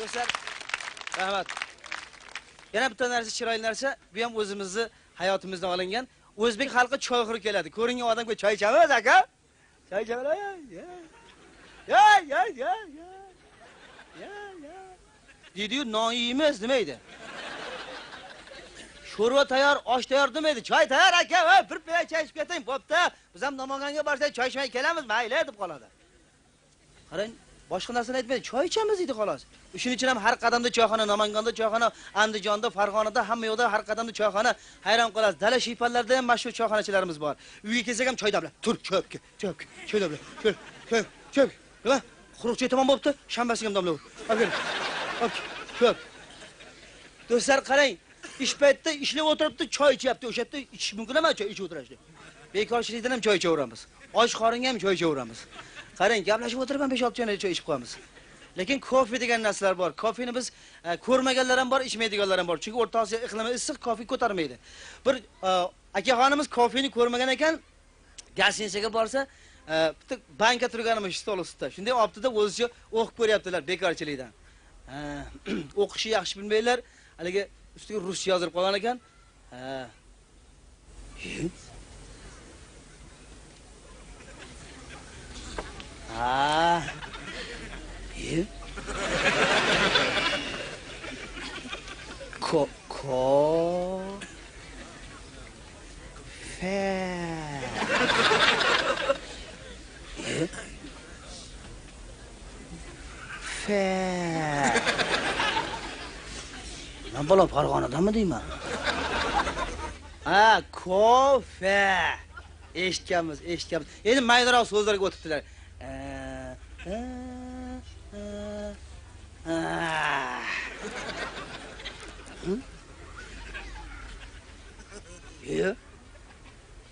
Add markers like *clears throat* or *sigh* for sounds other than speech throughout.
do'stlar rahmat. Yana bitta narsa chiroyli narsa bu ham o'zimizni hayotimizdan olingan. O'zbek xalqi choy xuri keladi ko'ringan odamga choy ichamiz aka. Choy ichamiz ya ya ya ya ya ya ya deydiyu non yeymiz demaydi. Sho'rva tayyor osh tayyor demaydi. Choy tayyor aka. Va bir piyola choy ichib keting bo'pti. Biz ham namonganga borsak choy ichmay kelamiz mayli deb qoladi. Qarang. Boshqa narsani aytmaydi choy ichamiz deydi xolos. Shuning uchun ham har qadamda choyxona namangonda choyxona andijonda farg'onada hamma yoqda har qadamda choyxona. Hayron qolasiz dala shiyponlarda ham mashhur choyxonachilarimiz bor. Uyga kelsak ham choy damlab tur cho'pga cho'pga choy damlab cho'p cho'p cho'p nima? Quruq choy bo'libdi shanbasiga ham damlab olib cho'p do'stlar qarang ish paytida ishlab o'tiribdi choy ichyapti. O'sha yerda ichish mumkin emas choy ichib o'tirishni bekorchilikdan ham choy ichaveramiz. Och qoringa ham choy ichaveramiz. Qarang gaplashib o'tirib ham besh olti choynak choy ichib qo'yamiz. Lekin kofe degan narsalar bor. Kofeni biz e, ko'rmaganlar ham bor ichmaydiganlar ham bor. Chunki o'rta osiyo iqlimi issiq kofe ko'tarmaydi. Bir e, akaxonimiz kofeni ko'rmagan ekan gостиницаga borsa e, bitta banka turganimiz stol ustida. Shunday olibdida o'zicha o'qib ko'ryaptilar bekorchilikdan. *clears throat* O'qishni yaxshi bilmaydilar. Haligi ustiga ruscha yozilib qolgan ekan. Ha. ha Ye? Ko ko fe. Ye? Fe. Men bola Farg'onadami deyman? Ha, kofe. Eshitganmiz, eshitganmiz. Endi maydaroq so'zlarga o'tibdilar. Ee?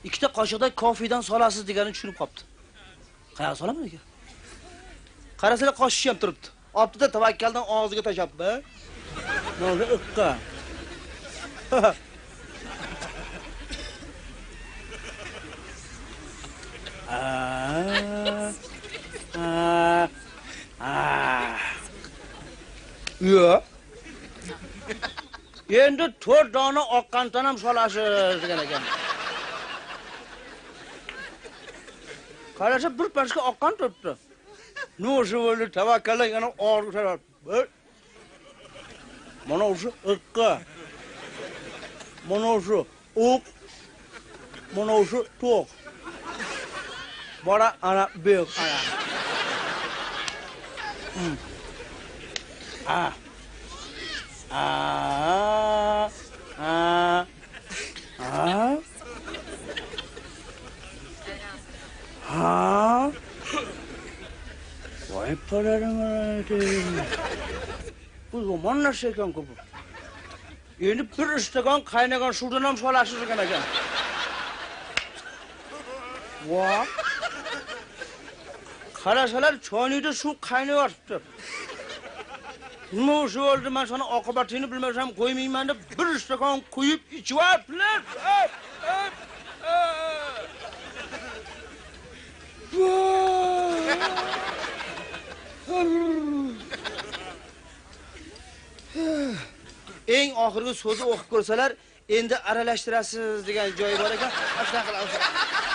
İki de kaşıda konfiden solasız digerini çürüp kaptı. Kaya solamadı ki. Karasıyla kaşışı yaptırıptı. Aptı da tavakkaldan ağzına taş yaptı. Ne oldu? Ikka. *laughs* Aa. Yo'q. Endi to'rt dona oqqandan ham solasiz degan ekan. Qarasa bir pashka oqqan turibdi. No'shi bo'ldi, tavakkala yana og'riq taraf. Mana shu iqqa. Mana shu o'q. Mana shu to'q. Bora ana büyük ana. Hmm. А, а, а, а, а, Bu zaman nasıl ekan bu? Endi bir istakan qaynagan suvdan ham solasiz ekan ekan. Voy. qarasalar choynakda suv qaynayotiribdi nima o'sha o'ldi man sana oqibatini bilmasam qo'ymayman deb bir stakan quyib ichyaptilar. Eng oxirgi so'zni o'qib ko'rsalar endi aralashtirasiz degan joyi bor ekan. Shunaqa qilamiz.